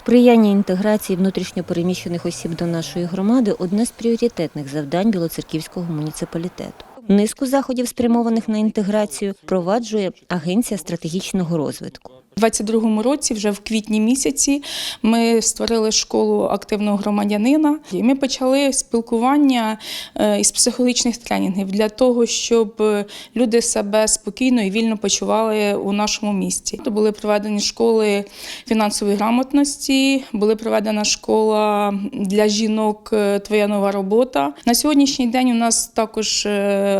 Сприяння інтеграції внутрішньопереміщених осіб до нашої громади одне з пріоритетних завдань Білоцерківського муніципалітету. Низку заходів, спрямованих на інтеграцію, впроваджує Агенція стратегічного розвитку. У 22-му році, вже в квітні місяці, ми створили школу активного громадянина. І ми почали спілкування е, із психологічних тренінгів для того, щоб е, люди себе спокійно і вільно почували у нашому місті. Були проведені школи фінансової грамотності, була проведена школа для жінок е, Твоя нова робота. На сьогоднішній день у нас також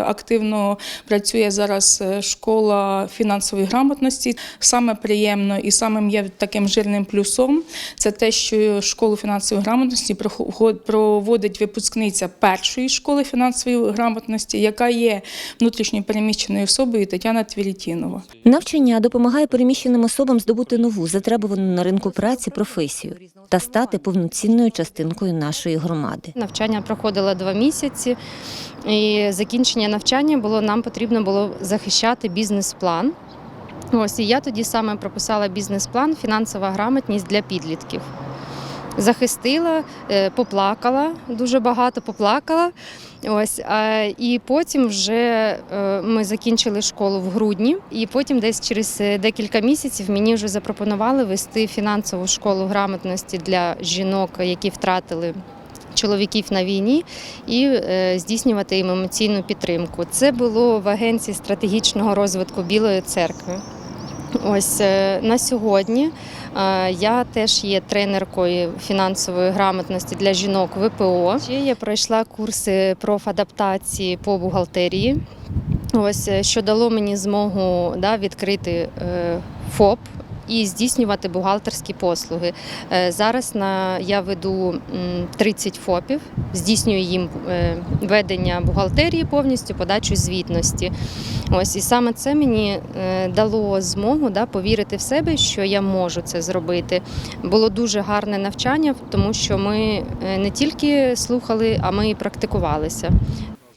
активно працює зараз школа фінансової грамотності. Саме приємно і самим є таким жирним плюсом це те, що школу фінансової грамотності проводить випускниця першої школи фінансової грамотності, яка є внутрішньо переміщеною особою Тетяна Твілітінова. Навчання допомагає переміщеним особам здобути нову, затребувану на ринку праці професію та стати повноцінною частинкою нашої громади. Навчання проходило два місяці, і закінчення навчання було нам потрібно було захищати бізнес-план. Ось і я тоді саме прописала бізнес-план Фінансова грамотність для підлітків. Захистила, е, поплакала, дуже багато поплакала. Ось, і потім вже е, ми закінчили школу в грудні, і потім десь через е, декілька місяців мені вже запропонували вести фінансову школу грамотності для жінок, які втратили чоловіків на війні, і здійснювати їм емоційну підтримку. Це було в агенції стратегічного розвитку Білої церкви. Ось е, на сьогодні е, я теж є тренеркою фінансової грамотності для жінок ВПО. Я пройшла курси профадаптації по бухгалтерії. Ось е, що дало мені змогу да, відкрити ФОП. І здійснювати бухгалтерські послуги. Е, Зараз на я веду 30 ФОПів, здійснюю їм е, ведення бухгалтерії повністю, подачу звітності. Ось і саме це мені е, дало змогу да, повірити в себе, що я можу це зробити. Було дуже гарне навчання, тому що ми не тільки слухали, а ми і практикувалися.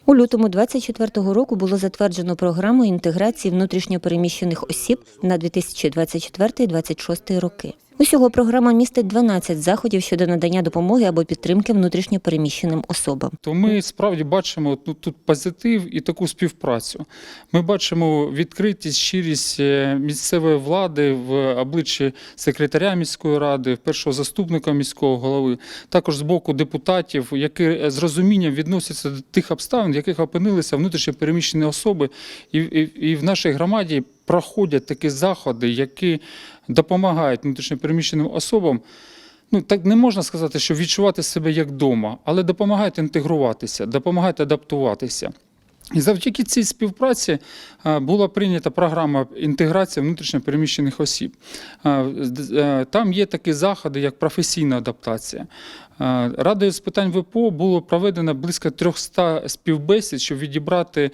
У лютому 24-го року було затверджено програму інтеграції внутрішньопереміщених осіб на 2024-2026 роки. Усього програма містить 12 заходів щодо надання допомоги або підтримки внутрішньопереміщеним особам. то ми справді бачимо ну, тут позитив і таку співпрацю. Ми бачимо відкритість, щирість е, місцевої влади в обличчі секретаря міської ради, першого заступника міського голови, також з боку депутатів, які з розумінням відносяться до тих обставин, в яких опинилися внутрішньо переміщені особи, і, і, і в нашій громаді проходять такі заходи, які допомагають внутрішньопереміщеним особам ну так не можна сказати, що відчувати себе як вдома, але допомагають інтегруватися, допомагають адаптуватися. І завдяки цій співпраці е, була прийнята програма інтеграції внутрішньопереміщених осіб. Е, е, Там є такі заходи, як професійна адаптація. Радою з питань ВПО було проведено близько 300 співбесід, щоб відібрати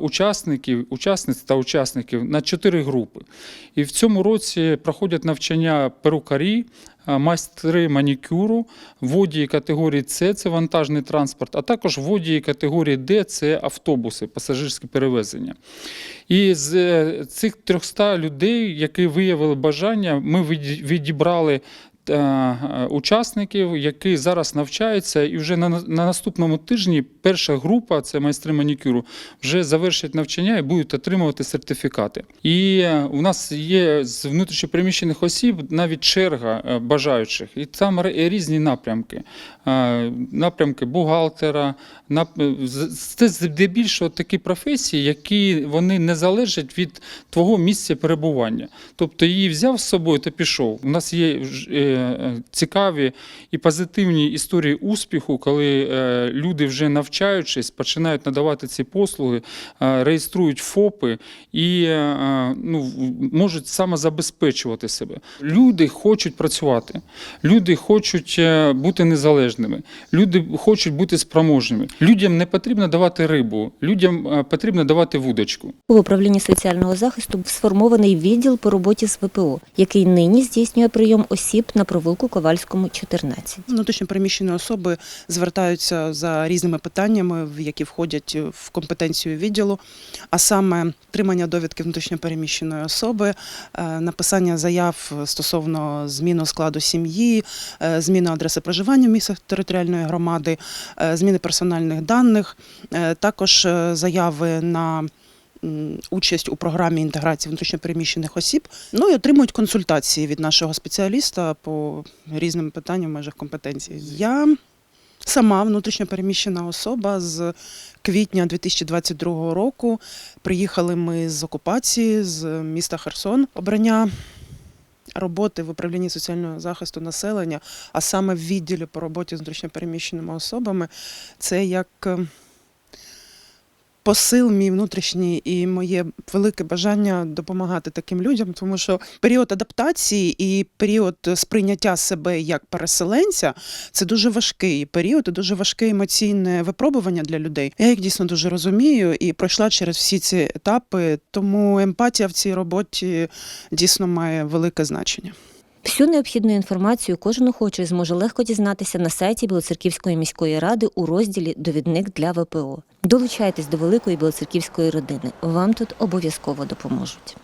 учасників, учасниць та учасників на чотири групи. І в цьому році проходять навчання перукарі, майстри манікюру, водії категорії С це вантажний транспорт, а також водії категорії Д це автобуси, пасажирські перевезення. І з е, цих 300 людей, які виявили бажання, ми відібрали учасників, які зараз навчаються, і вже на, на наступному тижні перша група, це майстри манікюру, вже завершать навчання і будуть отримувати сертифікати. І е, у нас є з внутрішньопереміщених осіб навіть черга е, бажаючих, і там різні напрямки. Е, Напрямки бухгалтера, це здебільшого такі професії, які вони не залежать від твого місця перебування. Тобто її взяв з собою та пішов. У нас є цікаві і позитивні історії успіху, коли люди, вже навчаючись, починають надавати ці послуги, е, реєструють ФОПи і е, е, ну, можуть самозабезпечувати себе. Люди хочуть працювати, люди хочуть бути незалежними, люди хочуть бути спроможними. Людям не потрібно давати рибу, людям потрібно давати вудочку. В управлінні соціального захисту сформований відділ по роботі з ВПО, який нині здійснює прийом осіб на провулку Ковальському, 14. Внутрішньо переміщені особи звертаються за різними питаннями. Питаннями, які входять в компетенцію відділу, а саме тримання довідки внутрішньопереміщеної особи, е, написання заяв стосовно зміни складу сім'ї, е, зміни адреси проживання в місцях територіальної громади, е, зміни персональних даних, е, також е, заяви на участь у програмі інтеграції внутрішньопереміщених осіб. Ну і отримують консультації від нашого спеціаліста по різним питанням в межах компетенції. Я сама внутрішньопереміщена особа з квітня 2022 року. Приїхали ми з окупації з міста Херсон. Обрання роботи в управлінні соціального захисту населення, а саме в відділі по роботі з внутрішньопереміщеними особами, це як е, посил мій внутрішній і моє велике бажання допомагати таким людям, тому що період адаптації і період сприйняття себе як переселенця це дуже важкий період і дуже важке емоційне випробування для людей. Я їх дійсно дуже розумію і пройшла через всі ці етапи, тому емпатія в цій роботі дійсно має велике значення. Всю необхідну інформацію кожен охочий зможе легко дізнатися на сайті Білоцерківської міської ради у розділі Довідник для ВПО. Долучайтесь до великої білоцерківської родини. Вам тут обов'язково допоможуть.